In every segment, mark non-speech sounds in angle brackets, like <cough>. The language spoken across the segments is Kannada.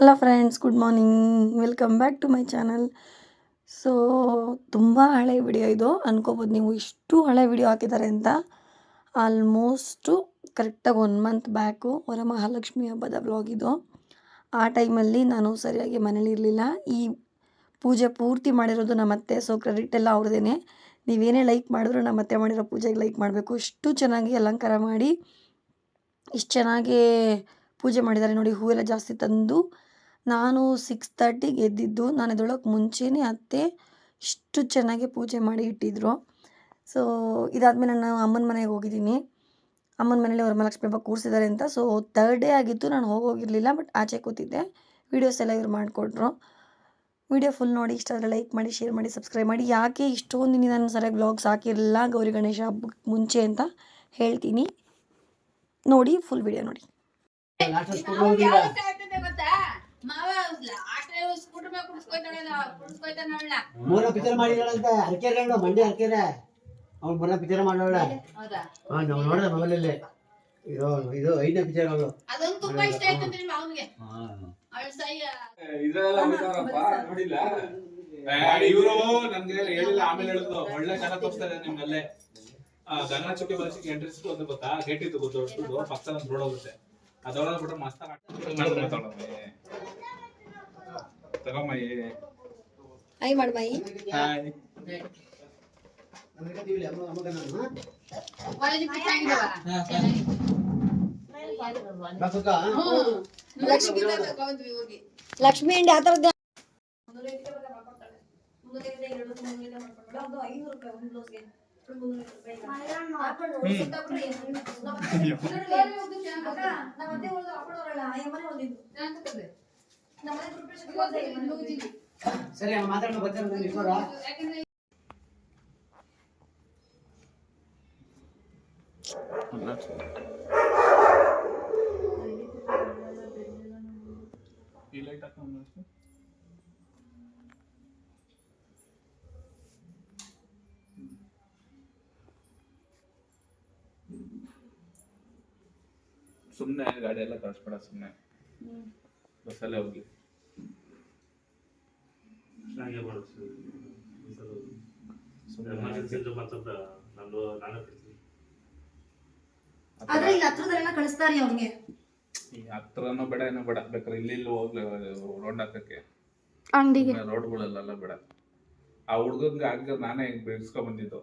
Hello friends good morning welcome back to my channel so ತುಂಬ ಹಳೆ ವಿಡಿಯೋ ಇದು. ಅನ್ಕೋಬೋದು ನೀವು ಇಷ್ಟು ಹಳೆ ವಿಡಿಯೋ ಹಾಕಿದ್ದಾರೆ ಅಂತ. ಆಲ್ಮೋಸ್ಟು ಕರೆಕ್ಟಾಗಿ ಒನ್ ಮಂತ್ ಬ್ಯಾಕು ವರಮಹಾಲಕ್ಷ್ಮಿ ಹಬ್ಬದ ಬ್ಲಾಗ್ ಇದು. ಆ ಟೈಮಲ್ಲಿ ನಾನು ಸರಿಯಾಗಿ ಮನೇಲಿ ಇರಲಿಲ್ಲ. ಈ ಪೂಜೆ ಪೂರ್ತಿ ಮಾಡಿರೋದು ನಮ್ಮತ್ತೆ ಸೊ ಕ್ರೆಡಿಟ್ ಎಲ್ಲ ಅವ್ರದ್ದೇನೆ ನೀವೇನೇ ಲೈಕ್ ಮಾಡಿದ್ರು ನಮ್ಮತ್ತೆ ಮಾಡಿರೋ ಪೂಜೆಗೆ ಲೈಕ್ ಮಾಡಬೇಕು. ಇಷ್ಟು ಚೆನ್ನಾಗಿ ಅಲಂಕಾರ ಮಾಡಿ, ಇಷ್ಟು ಚೆನ್ನಾಗಿ ಪೂಜೆ ಮಾಡಿದ್ದಾರೆ ನೋಡಿ, ಹೂವೆಲ್ಲ ಜಾಸ್ತಿ ತಂದು. ನಾನು ಸಿಕ್ಸ್ ತರ್ಟಿಗೆ ಎದ್ದಿದ್ದು ನಾನು ಎದ್ದೊಳಕ್ಕೆ ಮುಂಚೆನೇ ಅತ್ತೆ ಇಷ್ಟು ಚೆನ್ನಾಗಿ ಪೂಜೆ ಮಾಡಿ ಇಟ್ಟಿದ್ರು. ಸೊ ಇದಾದಮೇಲೆ ನಾನು ಅಮ್ಮನ ಮನೆಗೆ ಹೋಗಿದ್ದೀನಿ. ಅಮ್ಮನ ಮನೇಲಿ ವರಮಹಾಲಕ್ಷ್ಮಿ ಹಬ್ಬ ಕೂರಿಸಿದ್ದಾರೆ ಅಂತ. ಸೊ ತರ್ಡ್ ಡೇ ಆಗಿತ್ತು, ನಾನು ಹೋಗೋಗಿರಲಿಲ್ಲ ಬಟ್ ಆಚೆ ಕೂತಿದ್ದೆ. ವೀಡಿಯೋಸ್ ಎಲ್ಲ ಇವ್ರು ಮಾಡಿಕೊಟ್ರು. ವಿಡಿಯೋ ಫುಲ್ ನೋಡಿ, ಇಷ್ಟ ಆದರೆ ಲೈಕ್ ಮಾಡಿ ಶೇರ್ ಮಾಡಿ ಸಬ್ಸ್ಕ್ರೈಬ್ ಮಾಡಿ. ಯಾಕೆ ಇಷ್ಟೊಂದು ದಿನ ನಾನು ಸರಿಯಾಗಿ ವ್ಲಾಗ್ಸ್ ಹಾಕಿರಲಿಲ್ಲ, ಗೌರಿ ಗಣೇಶ ಹಬ್ಬಕ್ಕೆ ಮುಂಚೆ ಅಂತ ಹೇಳ್ತೀನಿ. ನೋಡಿ ಫುಲ್ ವಿಡಿಯೋ ನೋಡಿ. ಮೂರ ಪಿಕ್ಚರ್ ಮಾಡಿದಳಂತೆ ಅರ್ಕೆರೆ ಮಂಡಿ ಅರ್ಕೆರೆ ಅವ್ನು ಬರ ಪಿಕ್ಚರ್ ಮಾಡೋಳ. ಹಾ ನಾವು ನೋಡಿದೆ ಮೊಬೈಲಲ್ಲಿ. ಇದು ಇದು ಐದನೇ ಪಿಕ್ಚರ್ ಅವಳು. ಅದೊಂದು ತುಂಬಾ ಇಷ್ಟ ಆಯ್ತು ನಿಮ್ಮ ಅವನಿಗೆ ಅವಳ ಸೈ ಇದ್ರೆಲ್ಲ ಬಿಟ್ಟವ್ರಪ್ಪ ನೋಡಿಲ್ಲ? ಇವರು ನಮ್ಗೆ ಹೇಳಿಲ್ಲ ಆಮೇಲೆ ಹೇಳಿದ್ರು ಒಳ್ಳೆ ಜನ ತೋರಿಸ್ತಾರೆ ನಿಮ್ಗಲ್ಲೇ ಗಂಗಾ ಚುಕ್ಕಿ ಬರಸಿಗೆ ಎಂಟ್ರೆನ್ಸ್ ಒಂದು ಗೊತ್ತಾ? ಗೇಟ್ ಇತ್ತು ಗೊತ್ತು ಪಕ್ಕ ರೋಡ್ ಹೋಗುತ್ತೆ. ಅದೊಳಗೆ ಬಿಟ್ರೆ ಮಸ್ತ್ ತಗೊಂಬಯ್ಯ ಐ ಮಾಡಿ ಬಾಯಿ ಹಾಯ್ ಅಮೆರಿಕ ಟಿವಿಲಿ ಅಮ್ಮ ಅಮ್ಮಗ ನಾನು ಕಾಲೇಜ್ ಚೆನ್ನಾಗಿದಾವ ಬಾಸುಕ ಲಕ್ಷ್ಮಿ ಅಂಡ್ ನಾನು ಥರದ್ದು ಸರಿ ಅಮ್ಮ ಮಾತಾಡೋ ಬರ್ತಾರೆ ನಿಲ್ಸೋರ ಯಾಕಂದ್ರೆ ಈ ಲೈಟ್ ಹಾಕೊಂಡು ಸುಮ್ಮನೆ ಗಾಡಿ ಎಲ್ಲ ಕಳಿಸ್ಬೇಡ ಸುಮ್ಮನೆ ಬಸ್ಸಲ್ಲೇ ಹೋಗಿ ಎಮರ್ಜೆನ್ಸಿ ಇದ್ರೆ ಮಾತ್ರ ನಾನು ನಾನೇ ಬಿಡ್ತೀನಿ ಆದ್ರೆ ಇಲ್ಲಿ ಹತ್ರದಲ್ಲೆಲ್ಲ ಕಳಿಸ್ತಾರೆ ಅವ್ರಿಗೆ. ಈ ಹತ್ರನೂ ಬೇಡ ಏನೋ ಬೇಡ. ಬೇಕಾದ್ರೆ ಇಲ್ಲಿ ಇಲ್ಲಿ ಹೋಗ್ಲಿ ರೋಡ್ ಹಾಕಕ್ಕೆ. ಅಂಗಡಿಗೆ. ಬೇಡ. ಆ ಹುಡ್ಗಂಗೆ ನಾನೇ ಬಿಡಿಸ್ಕೊಂಡ್ ಬಂದಿದ್ದು.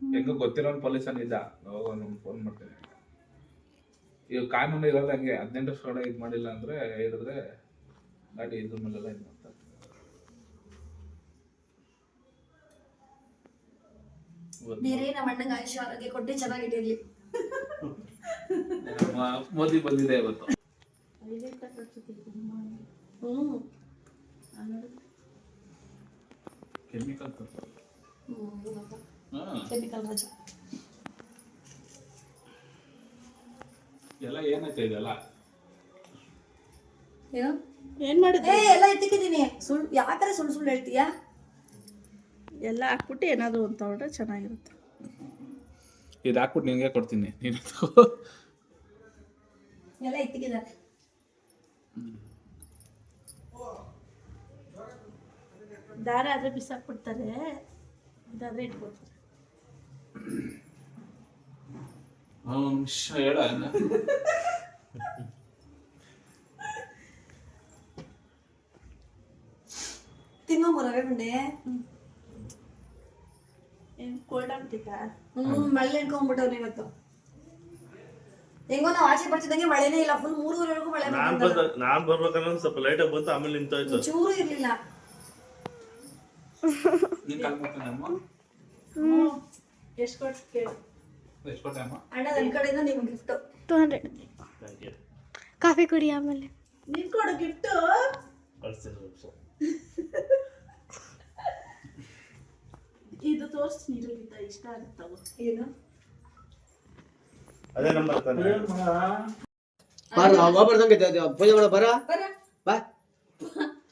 ಹೆಂಗ ಗೊತ್ತಿರೋ ಪೊಲೀಸ್ ಇದ್ದ ಹೋಗೋ ಫೋನ್ ಮಾಡ್ತೀನಿ. ಈಗ ಕಾನೂನು ಇರೋದು ಹಂಗೆ ಹದಿನೆಂಟು ಒಳಗೆ ಇದು ಮಾಡಿಲ್ಲ ಅಂದ್ರೆ ಹೇಳಿದ್ರೆ ಗಾಡಿ ಇದ್ರ ಮೇಲೆಲ್ಲ ಇದು ಮಾಡ್ತಾರೆ. ಬೇರೆ ನಮ್ಮ ಅಣ್ಣಂಗೆ ಆಯುಷ್ಯ ಆರೋಗ್ಯ ಕೊಟ್ಟು ಚೆನ್ನಾಗಿಟ್ಟಿರ್ಲಿ ಮೋದಿ ಬಂದಿದೆ ಇವತ್ತು. ಕೆಮಿಕಲ್ ಕೆಮಿಕಲ್ ರಜೆ. ಎಲ್ಲ ಏನೈತೆ ಇದೆಲ್ಲ? ಏನು? ಏನ್ ಮಾಡಿದ್ರಿ? ಏ ಎಲ್ಲ ಎತ್ತಿಕ್ಕಿದ್ದೀನಿ ಸುಳ್ಳು ಯಾಕಂದ್ರೆ ಸುಳ್ಳು ಸುಳ್ಳು ಹೇಳ್ತೀಯಾ? ಎಲ್ಲ ಹಾಕ್ಬಿಟ್ಟು ಏನಾದ್ರು ಒಂದು ತಗೊಂಡ್ರೆ ಚೆನ್ನಾಗಿರುತ್ತೆ. ಇದು ಹಾಕ್ಬಿಟ್ಟು ನಿಮಗೆ ಕೊಡ್ತೀನಿ ನೀನು ಎಲ್ಲ ಎತ್ತಿಕ್ಕಿದ್ದಾರೆ ದಾರ ಆದ್ರೆ ಬಿಸಾಕ್ಬಿಡ್ತಾರೆ. ಇದಾದ್ರೆ ಇಟ್ಕೊಡ್ತಾರೆ ಹೇಳ ತಿನ್ನೋ ರವೆ ಉಂಡೆ ಏನ್ ಕೋಲ್ಡ್ ಆಗ್ತಿತ್ತಾ? ಹ್ಮ್ ಮಳೆ ಇಟ್ಕೊಂಡ್ಬಿಟ್ಟವ್ರು ಇವತ್ತು ಹೆಂಗೋ ನಾವು ಆಚೆ ಬರ್ತಿದ್ದಂಗೆ ಮಳೆನೇ ಇಲ್ಲ. ಫುಲ್ ಮೂರುವರೆವರೆಗೂ ಮಳೆ ನಾನ್. ಬಂದ ನಾನ್ ಬರ್ಬೇಕಂದ್ರೆ ಸ್ವಲ್ಪ ಲೈಟ್ ಆಗಿ ಬಂತು ಆಮೇಲೆ ನಿಂತೋಯ್ತು. ಚೂರು ಇರ್ಲಿಲ್ಲ. ಎಷ್ಟು ಕೊಟ್ಟು ಕೇಳಿ. ಅಣ್ಣ ನನ್ನ ಕಡೆಯಿಂದ ನಿಮ್ಗೆ gift two hundred Thank coffee ಕುಡಿ ಆಮೇಲೆ. ನೀನ್ ಕೊಡು ಗಿಫ್ಟ್. ಇದು ತೋರಿಸ್ತೀನಿ ಇರೋಗಿಂತ ಇಷ್ಟ ಆಗುತ್ತವ ಏನು? ಅದೇ ನಂಬರ್ ತಾನೆ. ಬಾರ ಪೂಜೆ ಮಾಡೋ ಬರ. ಬಾ.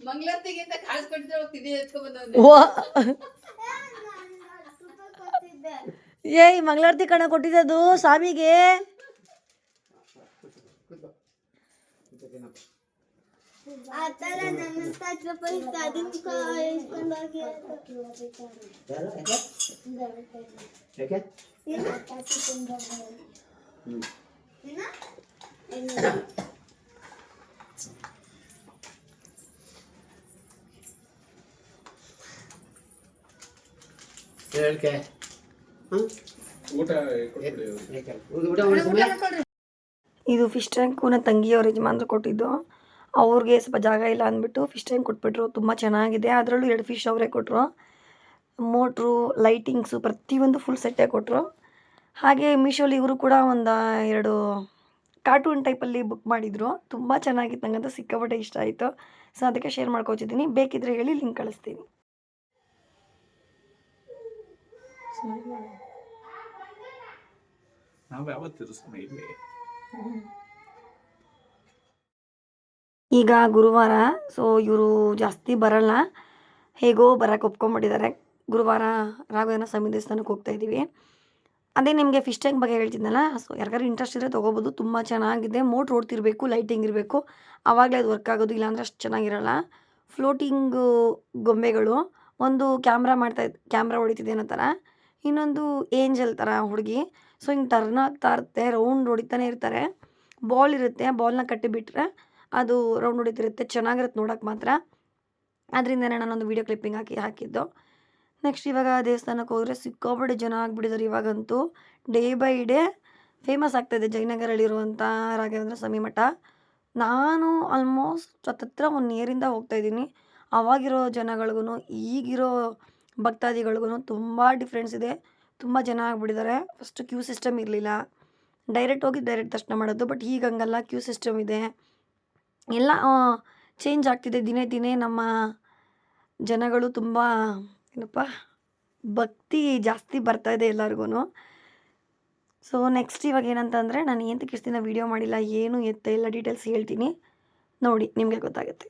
ಮಂಗಳಾರತಿಗೆ ಅಂತ ಕಾಳಿಸ್ಕೊಟ್ಟಿದ್ರೆ ತಿಂಡಿ ಎತ್ಕೊಂಡ್ ಬಂದವ್ನೆ <laughs> <laughs> ಏಯ್ ಮಂಗಳಾರತಿ ಕಣ ಕೊಟ್ಟಿದ್ದದು ಸ್ವಾಮಿಗೆ. ಹೇಳ್ಕೆ ಇದು ಫಿಶ್ ಟ್ಯಾಂಕು ನನ್ನ ತಂಗಿಯವ್ರ ಯಜಮಾನ್ರು ಕೊಟ್ಟಿದ್ದು. ಅವ್ರಿಗೆ ಸ್ವಲ್ಪ ಜಾಗ ಇಲ್ಲ ಅಂದ್ಬಿಟ್ಟು ಫಿಶ್ ಟ್ಯಾಂಕ್ ಕೊಟ್ಬಿಟ್ರು. ತುಂಬ ಚೆನ್ನಾಗಿದೆ. ಅದರಲ್ಲೂ ಎರಡು ಫಿಶ್ ಅವರೇ ಕೊಟ್ಟರು ಮೋಟ್ರು ಲೈಟಿಂಗ್ಸು ಪ್ರತಿಯೊಂದು ಫುಲ್ ಸೆಟ್ಟೇ ಕೊಟ್ಟರು ಹಾಗೆ ಮೀಶೋಲಿ ಇವರು ಕೂಡ ಒಂದು ಎರಡು ಕಾರ್ಟೂನ್ ಟೈಪಲ್ಲಿ ಬುಕ್ ಮಾಡಿದರು. ತುಂಬ ಚೆನ್ನಾಗಿತ್ತು. ಅಂತ ಸಿಕ್ಕಾಪಟ್ಟೆ ಇಷ್ಟ ಆಯಿತು. ಸೊ ಅದಕ್ಕೆ ಶೇರ್ ಮಾಡ್ಕೋತಿದ್ದೀನಿ ಬೇಕಿದ್ರೆ ಹೇಳಿ ಲಿಂಕ್ ಕಳಿಸ್ತೀನಿ. ನಾವು ಇಲ್ಲಿ? ಈಗ ಗುರುವಾರ ಸೊ ಇವರು ಜಾಸ್ತಿ ಬರಲ್ಲ. ಹೇಗೋ ಬರೋಕ್ಕೆ ಒಪ್ಕೊಂಬಿಟ್ಟಿದ್ದಾರೆ ಗುರುವಾರ ರಾಘವೇಂದ್ರ ಸ್ವಾಮಿ ದೇವಸ್ಥಾನಕ್ಕೆ ಹೋಗ್ತಾ ಇದ್ದೀವಿ ಅದೇ ನಿಮಗೆ ಫಿಶ್ ಟ್ಯಾಂಕ್ ಬಗ್ಗೆ ಹೇಳ್ತಿದ್ನಲ್ಲ ಸೊ ಯಾರಿಗಾರು ಇಂಟ್ರೆಸ್ಟ್ ಇದ್ರೆ ತೊಗೋಬೋದು. ತುಂಬ ಚೆನ್ನಾಗಿದೆ. ಮೋಟ್ರ್ ಓಡ್ತಿರ್ಬೇಕು ಲೈಟಿಂಗ್ ಇರಬೇಕು. ಆವಾಗಲೇ ಅದು ವರ್ಕ್ ಆಗೋದು, ಇಲ್ಲಾಂದ್ರೆ ಅಷ್ಟು ಚೆನ್ನಾಗಿರಲ್ಲ. ಫ್ಲೋಟಿಂಗ್ ಗೊಂಬೆಗಳು. ಒಂದು ಕ್ಯಾಮ್ರಾ ಮಾಡ್ತಾ ಕ್ಯಾಮ್ರಾ ಹೊಡಿತಿದೆ ಅನ್ನೋ ಥರ ಇನ್ನೊಂದು ಏಂಜಲ್ ಥರ ಹುಡುಗಿ. ಸೊ ಹಿಂಗೆ ಟರ್ನ್ ಆಗ್ತಾ ಇರುತ್ತೆ ರೌಂಡ್ ಹೊಡಿತಾನೆ ಇರ್ತಾರೆ. ಬಾಲ್ ಇರುತ್ತೆ ಬಾಲ್ನ ಕಟ್ಟಿಬಿಟ್ರೆ ಅದು ರೌಂಡ್ ಹೊಡಿತಿರುತ್ತೆ. ಚೆನ್ನಾಗಿರುತ್ತೆ ನೋಡೋಕೆ ಮಾತ್ರ. ಅದರಿಂದನೇ ನಾನೊಂದು ವೀಡಿಯೋ ಕ್ಲಿಪ್ಪಿಂಗ್ ಹಾಕಿ, ಹಾಕಿದ್ದು. ನೆಕ್ಸ್ಟ್ ಇವಾಗ ದೇವಸ್ಥಾನಕ್ಕೆ ಹೋದರೆ ಸಿಕ್ಕಾಪಟ್ಟೆ ಜನ ಆಗಿಬಿಟ್ಟಿದ್ದಾರೆ ಇವಾಗಂತೂ. ಡೇ ಬೈ ಡೇ ಫೇಮಸ್ ಆಗ್ತಾಯಿದೆ ಜಯನಗರಲ್ಲಿರುವಂಥ ರಾಘವೇಂದ್ರ ಸ್ವಾಮಿ ಮಠ ನಾನು ಆಲ್ಮೋಸ್ಟ್ ಹತ್ತತ್ರ ಒನ್ ಹೋಗ್ತಾ ಹೋಗ್ತಾಯಿದ್ದೀನಿ ಅವಾಗಿರೋ ಜನಗಳಿಗೂ ಈಗಿರೋ ಭಕ್ತಾದಿಗಳಿಗೂ ತುಂಬ ಡಿಫ್ರೆನ್ಸ್ ಇದೆ. ತುಂಬ ಜನ ಆಗಿಬಿಟ್ಟಿದ್ದಾರೆ ಫಸ್ಟ್ ಕ್ಯೂ ಸಿಸ್ಟಮ್ ಇರಲಿಲ್ಲ. ಡೈರೆಕ್ಟ್ ಹೋಗಿ ಡೈರೆಕ್ಟ್ ದರ್ಶನ ಮಾಡೋದು ಬಟ್ ಈಗ ಹಂಗಲ್ಲ. ಕ್ಯೂ ಸಿಸ್ಟಮ್ ಇದೆ. ಎಲ್ಲ ಚೇಂಜ್ ಆಗ್ತಿದೆ ದಿನೇ ದಿನೇ ನಮ್ಮ ಜನಗಳು ತುಂಬ ಏನಪ್ಪ, ಭಕ್ತಿ ಜಾಸ್ತಿ ಬರ್ತಾ ಇದೆ ಎಲ್ಲರಿಗೂ ಸೊ ನೆಕ್ಸ್ಟ್ ಇವಾಗ ಏನಂತಂದರೆ ನಾನು ಏನು ಕಿಸ್ತಿನ ವೀಡಿಯೋ ಮಾಡಿಲ್ಲ, ಏನು ಎತ್ತ ಎಲ್ಲ ಡೀಟೇಲ್ಸ್ ಹೇಳ್ತೀನಿ. ನೋಡಿ, ನಿಮಗೆ ಗೊತ್ತಾಗುತ್ತೆ.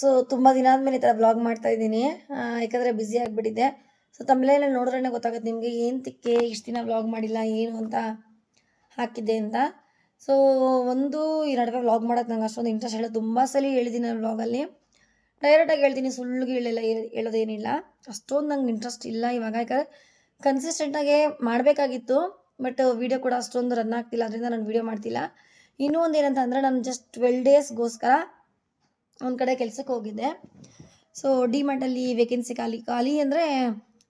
ಸೊ ತುಂಬ ದಿನ ಆದಮೇಲೆ ಈ ಥರ ಬ್ಲಾಗ್ ಮಾಡ್ತಾ ಇದ್ದೀನಿ. ಯಾಕಂದರೆ ಬ್ಯುಸಿ ಆಗಿಬಿಟ್ಟಿದ್ದೆ. ಸೊ ತಮ್ಮಲೆಲ್ಲ ನೋಡಿದ್ರೆ ಗೊತ್ತಾಗುತ್ತೆ ನಿಮಗೆ ಏನು ತಿಕ್ಕೆ, ಇಷ್ಟು ದಿನ ವ್ಲಾಗ್ ಮಾಡಿಲ್ಲ, ಏನು ಅಂತ ಹಾಕಿದ್ದೆ ಅಂತ. ಸೊ ಒಂದು ಈ ನಡುವೆ ವ್ಲಾಗ್ ಮಾಡೋದು ನಂಗೆ ಅಷ್ಟೊಂದು ಇಂಟ್ರೆಸ್ಟ್ ಇಲ್ಲ. ತುಂಬ ಸಲ ಹೇಳಿದ್ದೀನಿ ವ್ಲಾಗಲ್ಲಿ ಡೈರೆಕ್ಟಾಗಿ ಹೇಳ್ತೀನಿ, ಸುಳ್ಳುಗೆ ಹೇಳಿಲ್ಲ ಹೇಳೋದೇನಿಲ್ಲ. ಅಷ್ಟೊಂದು ನಂಗೆ ಇಂಟ್ರೆಸ್ಟ್ ಇಲ್ಲ ಇವಾಗ. ಯಾಕಂದರೆ ಕನ್ಸಿಸ್ಟೆಂಟಾಗಿ ಮಾಡಬೇಕಾಗಿತ್ತು ಬಟ್ ವೀಡಿಯೋ ಕೂಡ ಅಷ್ಟೊಂದು ರನ್ ಆಗ್ತಿಲ್ಲ, ಅದರಿಂದ ನಾನು ವೀಡಿಯೋ ಮಾಡ್ತಿಲ್ಲ. ಇನ್ನೂ ಒಂದು ಏನಂತ ಅಂದರೆ, ನಾನು ಜಸ್ಟ್ ಟ್ವೆಲ್ ಡೇಸ್ಗೋಸ್ಕರ ಒಂದು ಕಡೆ ಕೆಲಸಕ್ಕೆ ಹೋಗಿದ್ದೆ. ಸೊ ಡಿ ಮಾರ್ಟಲ್ಲಿ ವೇಕೆನ್ಸಿ ಖಾಲಿ ಖಾಲಿ ಅಂದರೆ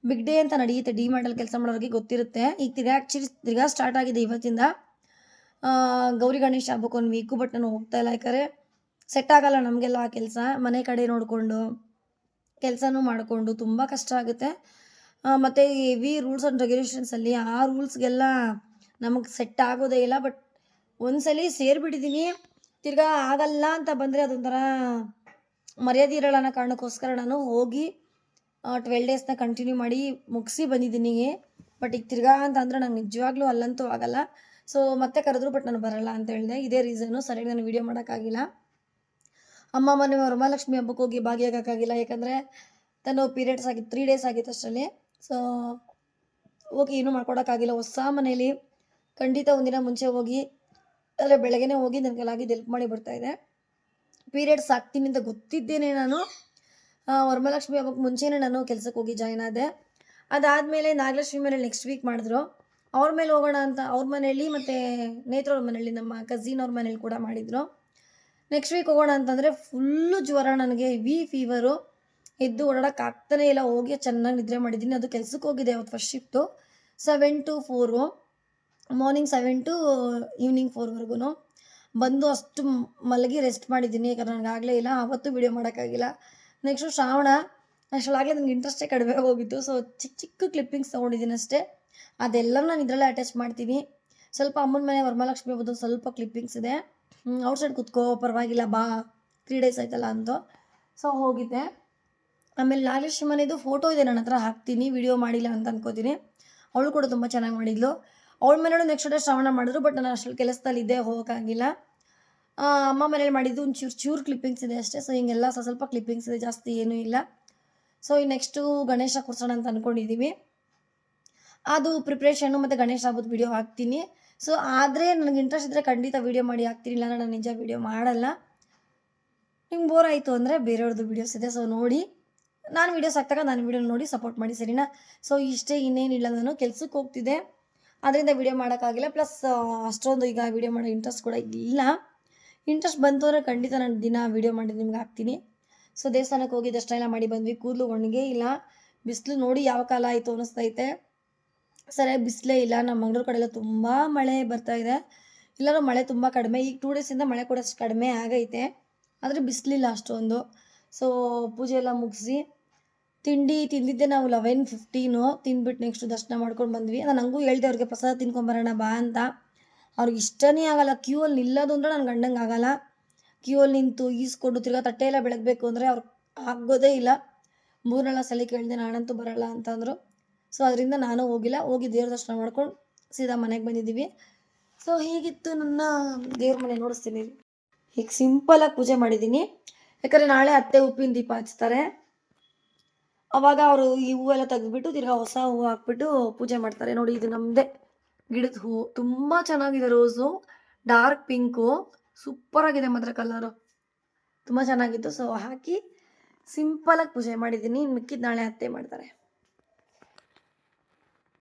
ಬಿಗ್ ಡೇ ಅಂತ ನಡೆಯುತ್ತೆ ಡಿ ಮಾರ್ಟಲ್ಲಿ ಕೆಲಸ ಮಾಡೋರಿಗೆ ಗೊತ್ತಿರುತ್ತೆ. ಈಗ ತಿರ್ಗಾ ತಿರ್ಗಾ ಸ್ಟಾರ್ಟ್ ಆಗಿದೆ ಇವತ್ತಿಂದ. ಗೌರಿ ಗಣೇಶ ಹಬ್ಬಕ್ಕೆ ಒಂದು ವೀಕು ಬಟ್ ನಾನು ಹೋಗ್ತಾ ಇಲ್ಲ. ಯಾಕಂದರೆ ಸೆಟ್ ಆಗಲ್ಲ ನಮಗೆಲ್ಲ ಆ ಕೆಲಸ. ಮನೆ ಕಡೆ ನೋಡಿಕೊಂಡು, ಕೆಲಸನೂ ಮಾಡಿಕೊಂಡು ತುಂಬ ಕಷ್ಟ ಆಗುತ್ತೆ. ಮತ್ತು ಹೆವಿ ರೂಲ್ಸ್ ಆ್ಯಂಡ್ ರೆಗ್ಯುಲೇಷನ್ಸಲ್ಲಿ ಆ ರೂಲ್ಸ್ಗೆಲ್ಲ ನಮಗೆ ಸೆಟ್ ಆಗೋದೇ ಇಲ್ಲ. ಬಟ್ ಒಂದ್ಸಲಿ ಸೇರಿಬಿಟ್ಟಿದ್ದೀನಿ ತಿರ್ಗಾ ಆಗಲ್ಲ ಅಂತ ಬಂದರೆ ಅದೊಂಥರ ಮರ್ಯಾದೆ ಇರಲ್ಲ ಅನ್ನೋ ಕಾರಣಕ್ಕೋಸ್ಕರ ನಾನು ಹೋಗಿ ಟ್ವೆಲ್ ಡೇಸ್ನ ಕಂಟಿನ್ಯೂ ಮಾಡಿ ಮುಗಿಸಿ ಬಂದಿದ್ದೀನಿ ಬಟ್ ಈಗ ತಿರ್ಗಾ ಅಂತ ಅಂದರೆ ನಂಗೆ ನಿಜವಾಗ್ಲೂ ಅಲ್ಲಂತೂ ಆಗಲ್ಲ. ಸೊ ಮತ್ತೆ ಕರೆದ್ರು ಬಟ್ ನಾನು ಬರಲ್ಲ ಅಂತ ಹೇಳಿದೆ. ಇದೇ ರೀಸನ್ನು ಸರಿಯಾಗಿ ನಾನು ವೀಡಿಯೋ ಮಾಡೋಕ್ಕಾಗಿಲ್ಲ. ಅಮ್ಮ ಮೊನ್ನೆ ವರಮಹಾಲಕ್ಷ್ಮಿ ಹಬ್ಬಕ್ಕೆ ಹೋಗಿ ಭಾಗಿಯಾಗೋಕ್ಕಾಗಿಲ್ಲ ಯಾಕಂದರೆ ತನ್ನ ಪೀರಿಯಡ್ಸ್ ಆಗಿತ್ತು ತ್ರೀ ಡೇಸ್ ಆಗಿತ್ತು ಅಷ್ಟರಲ್ಲಿ. ಸೊ ಹೋಗಿ ಏನೂ ಮಾಡ್ಕೊಡೋಕ್ಕಾಗಿಲ್ಲ. ಹೊಸ ಮನೇಲಿ ಖಂಡಿತ ಒಂದಿನ ಮುಂಚೆ ಹೋಗಿ, ಅಂದರೆ ಬೆಳಗ್ಗೆನೇ ಹೋಗಿ ನನಗೆಲ್ಲಾಗಿದ್ದು ಹೆಲ್ಪ್ ಮಾಡಿ ಬರ್ತಾಯಿದೆ ಪೀರಿಯಡ್ಸ್ ಆಗ್ತೀನಿ ಅಂತ ಗೊತ್ತಿದ್ದೇನೆ ನಾನು. ವರಮಹಾಲಕ್ಷ್ಮಿ ಹಬ್ಬಕ್ಕೆ ಮುಂಚೆನೇ ನಾನು ಕೆಲಸಕ್ಕೆ ಹೋಗಿ ಜಾಯ್ನ್ ಆದೆ. ಅದಾದಮೇಲೆ ನಾಗಲಕ್ಷ್ಮಿ ಮನೇಲಿ ನೆಕ್ಸ್ಟ್ ವೀಕ್ ಮಾಡಿದ್ರು. ಅವ್ರ ಮೇಲೆ ಹೋಗೋಣ ಅಂತ ಅವ್ರ ಮನೆಯಲ್ಲಿ ಮತ್ತು ನೇತ್ರವ್ರ ಮನೇಲಿ ನಮ್ಮ ಕಝಿನ್ ಅವ್ರ ಮನೇಲಿ ಕೂಡ ಮಾಡಿದರು. ನೆಕ್ಸ್ಟ್ ವೀಕ್ ಹೋಗೋಣ ಅಂತಂದರೆ ಫುಲ್ಲು ಜ್ವರ ನನಗೆ ವಿ ಫೀವರು ಎದ್ದು ಓಡಾಡಕ್ಕೆ ಇಲ್ಲ. ಹೋಗಿ ಚೆನ್ನಾಗಿ ನಿದ್ರೆ ಮಾಡಿದ್ದೀನಿ ಅದು ಕೆಲಸಕ್ಕೆ ಹೋಗಿದೆ ಅವತ್ತು first shift seven to four morning seven to evening ಫೋರ್ವರೆಗೂ ಬಂದು ಅಷ್ಟು ಮಲಗಿ ರೆಸ್ಟ್ ಮಾಡಿದ್ದೀನಿ ಯಾಕಂದ್ರೆ ನನಗೆ ಆಗಲೇ ಇಲ್ಲ. ಆವತ್ತು ವೀಡಿಯೋ ಮಾಡೋಕ್ಕಾಗಿಲ್ಲ ನೆಕ್ಸ್ಟು ಶ್ರಾವಣ. ಅಷ್ಟರೊಳಗೆ ನನಗೆ ಇಂಟ್ರೆಸ್ಟೇ ಕಡಿಮೆ ಹೋಗಿತ್ತು ಸೊ ಚಿಕ್ಕ ಚಿಕ್ಕ ಕ್ಲಿಪ್ಪಿಂಗ್ಸ್ ತೊಗೊಂಡಿದ್ದೀನಿ ಅಷ್ಟೇ. ಅದೆಲ್ಲ ನಾನು ಇದರಲ್ಲೇ ಅಟ್ಯಾಚ್ ಮಾಡ್ತೀನಿ. ಸ್ವಲ್ಪ ಅಮ್ಮನ ಮನೆ ವರಮಹಾಲಕ್ಷ್ಮಿ ಹಬ್ಬದ ಸ್ವಲ್ಪ ಕ್ಲಿಪ್ಪಿಂಗ್ಸ್ ಇದೆ. ಔಟ್ ಸೈಡ್ ಕುತ್ಕೋ, ಪರವಾಗಿಲ್ಲ, ಬಾ ತ್ರೀ ಡೇಸ್ ಆಯ್ತಲ್ಲ ಅಂತ ಸೊ ಹೋಗಿದ್ದೆ. ಆಮೇಲೆ ಲಾಲೇಶ್ ಮನೆದು ಫೋಟೋ ಇದೆ ನನ್ನ ಹತ್ರ ಹಾಕ್ತೀನಿ. ವಿಡಿಯೋ ಮಾಡಿಲ್ಲ ಅಂತ ಅನ್ಕೋತೀನಿ. ಅವಳು ಕೂಡ ತುಂಬ ಚೆನ್ನಾಗಿ ಮಾಡಿದ್ಲು. ಅವಳ ಮನೆಯೂ ನೆಕ್ಸ್ಟ್ ಡೇ ಶ್ರವಣ ಮಾಡಿದ್ರು ಬಟ್ ನಾನು ಅಷ್ಟರಲ್ಲಿ ಕೆಲಸದಲ್ಲಿದ್ದೆ, ಹೋಗೋಕ್ಕಾಗಿಲ್ಲ. ಅಮ್ಮ ಮನೇಲಿ ಮಾಡಿದ್ದು ಒಂದು ಚೂರು ಚೂರು ಕ್ಲಿಪ್ಪಿಂಗ್ಸ್ ಇದೆ ಅಷ್ಟೇ. ಸೊ ಹಿಂಗೆಲ್ಲ ಸ್ವಲ್ಪ ಕ್ಲಿಪ್ಪಿಂಗ್ಸ್ ಇದೆ, ಜಾಸ್ತಿ ಏನೂ ಇಲ್ಲ. ಸೊ ಈ ನೆಕ್ಸ್ಟು ಗಣೇಶ ಕೂರ್ಸೋಣ ಅಂತ ಅಂದ್ಕೊಂಡಿದ್ದೀವಿ ಅದು ಪ್ರಿಪ್ರೇಷನ್ನು ಮತ್ತು ಗಣೇಶ ಹಬ್ಬದ ವಿಡಿಯೋ ಹಾಕ್ತೀನಿ. ಸೊ ಆದರೆ ನನಗೆ ಇಂಟ್ರೆಸ್ಟ್ ಇದ್ದರೆ ಖಂಡಿತ ವೀಡಿಯೋ ಮಾಡಿ ಹಾಕ್ತೀನಿ. ಇಲ್ಲ ನಾನು ನಿಜ ವೀಡಿಯೋ ಮಾಡಲ್ಲ. ನಿಮ್ಗೆ ಬೋರ್ ಆಯಿತು ಅಂದರೆ ಬೇರೆಯವ್ರದ್ದು ವೀಡಿಯೋಸ್ ಇದೆ. ಸೊ ನೋಡಿ. ನಾನು ವೀಡಿಯೋಸ್ ಹಾಕ್ತಾಗ ನಾನು ವೀಡಿಯೋ ನೋಡಿ ಸಪೋರ್ಟ್ ಮಾಡಿ, ಸರಿನಾ? ಸೊ ಇಷ್ಟೇ ಇನ್ನೇನಿಲ್ಲ ನಾನು. ಕೆಲ್ಸಕ್ಕೆ ಹೋಗ್ತಿದ್ದೆ. ಅದರಿಂದ ವೀಡಿಯೋ ಮಾಡೋಕ್ಕಾಗಿಲ್ಲ. ಪ್ಲಸ್ ಅಷ್ಟೊಂದು ಈಗ ವೀಡಿಯೋ ಮಾಡೋ ಇಂಟ್ರೆಸ್ಟ್ ಕೂಡ ಇಲ್ಲ. ಇಂಟ್ರೆಸ್ಟ್ ಬಂತು ಅಂದರೆ ಖಂಡಿತ ನಾನು ದಿನ ವೀಡಿಯೋ ಮಾಡಿ ನಿಮ್ಗೆ ಹಾಕ್ತೀನಿ. ಸೊ ದೇವಸ್ಥಾನಕ್ಕೆ ಹೋಗಿ ದರ್ಶನ ಎಲ್ಲ ಮಾಡಿ ಬಂದ್ವಿ. ಕೂದಲು ಒಣಗೆ ಇಲ್ಲ. ಬಿಸಿಲು ನೋಡಿ ಯಾವ ಕಾಲ ಆಯಿತು ಅನಿಸ್ತೈತೆ. ಸರಿಯಾಗಿ ಬಿಸಿಲೇ ಇಲ್ಲ. ನಮ್ಮ ಮಂಗಳೂರು ಕಡೆ ಎಲ್ಲ ತುಂಬ ಮಳೆ ಬರ್ತಾ ಇದೆ. ಇಲ್ಲಾದ್ರೂ ಮಳೆ ತುಂಬ ಕಡಿಮೆ. ಈಗ ಟೂ ಡೇಸಿಂದ ಮಳೆ ಕೂಡ ಅಷ್ಟು ಕಡಿಮೆ ಆಗೈತೆ. ಆದರೆ ಬಿಸಿಲಿಲ್ಲ ಅಷ್ಟೊಂದು. ಸೊ ಪೂಜೆ ಎಲ್ಲ ಮುಗಿಸಿ ತಿಂಡಿ ತಿಂದಿದ್ದೆ ನಾವು ಲೆವೆನ್ ಫಿಫ್ಟೀನು ತಿಂದ್ಬಿಟ್ಟು ನೆಕ್ಸ್ಟ್ ದರ್ಶನ ಮಾಡ್ಕೊಂಡು ಬಂದ್ವಿ. ನಾನು ನನಗೂ ಹೇಳ್ದೆ ಅವ್ರಿಗೆ ಪ್ರಸಾದ ತಿನ್ಕೊಂಬರೋಣ ಬಾ ಅಂತ. ಅವ್ರಿಗೆ ಇಷ್ಟನೇ ಆಗಲ್ಲ. ಕ್ಯೂ ಅಲ್ಲಿ ನಿಲ್ಲೋದು ಅಂದ್ರೆ ನನ್ನ ಗಂಡಂಗೆ ಆಗಲ್ಲ. ಕ್ಯೂ ಅಲ್ಲಿ ನಿಂತು ಈಸ್ಕೊಂಡು ತಿರ್ಗಾ ತಟ್ಟೆ ಎಲ್ಲ ಬೆಳಗ್ಬೇಕು ಅಂದರೆ ಅವ್ರು ಆಗೋದೇ ಇಲ್ಲ. ಮೂರನೇ ಸಲ ಕೇಳಿದೆ ನಾನಂತೂ ಬರಲ್ಲ ಅಂತಂದರು. ಸೊ ಅದರಿಂದ ನಾನು ಹೋಗಿಲ್ಲ. ಹೋಗಿ ದೇವ್ರ ದರ್ಶನ ಮಾಡ್ಕೊಂಡು ಸೀದಾ ಮನೆಗೆ ಬಂದಿದ್ದೀವಿ. ಸೊ ಹೀಗಿತ್ತು ನನ್ನ ದೇವ್ರ ಮನೆ ನೋಡಿಸ್ತೀನಿ. ಹೀಗೆ ಸಿಂಪಲಾಗಿ ಪೂಜೆ ಮಾಡಿದ್ದೀನಿ. ಯಾಕಂದರೆ ನಾಳೆ ಅತ್ತೆ ಉಪ್ಪಿನ ದೀಪ ಹಚ್ತಾರೆ. ಅವಾಗ ಅವರು ಈ ಹೂವೆಲ್ಲ ತೆಗೆದ್ಬಿಟ್ಟು ತಿರ್ಗಾ ಹೊಸ ಹೂವು ಹಾಕ್ಬಿಟ್ಟು ಪೂಜೆ ಮಾಡ್ತಾರೆ. ನೋಡಿ, ಇದು ನಮ್ಮದೇ ಗಿಡದ ಹೂ ತುಂಬ ಚೆನ್ನಾಗಿದೆ ರೋಸು, ಡಾರ್ಕ್ ಪಿಂಕು ಸೂಪರಾಗಿದೆ ಮಾತ್ರ ಕಲರು ತುಂಬ ಚೆನ್ನಾಗಿತ್ತು. ಸೊ ಹಾಕಿ ಸಿಂಪಲಾಗಿ ಪೂಜೆ ಮಾಡಿದ್ದೀನಿ. ಮಿಕ್ಕಿದ ನಾಳೆ ಅತ್ತೆ ಮಾಡ್ತಾರೆ.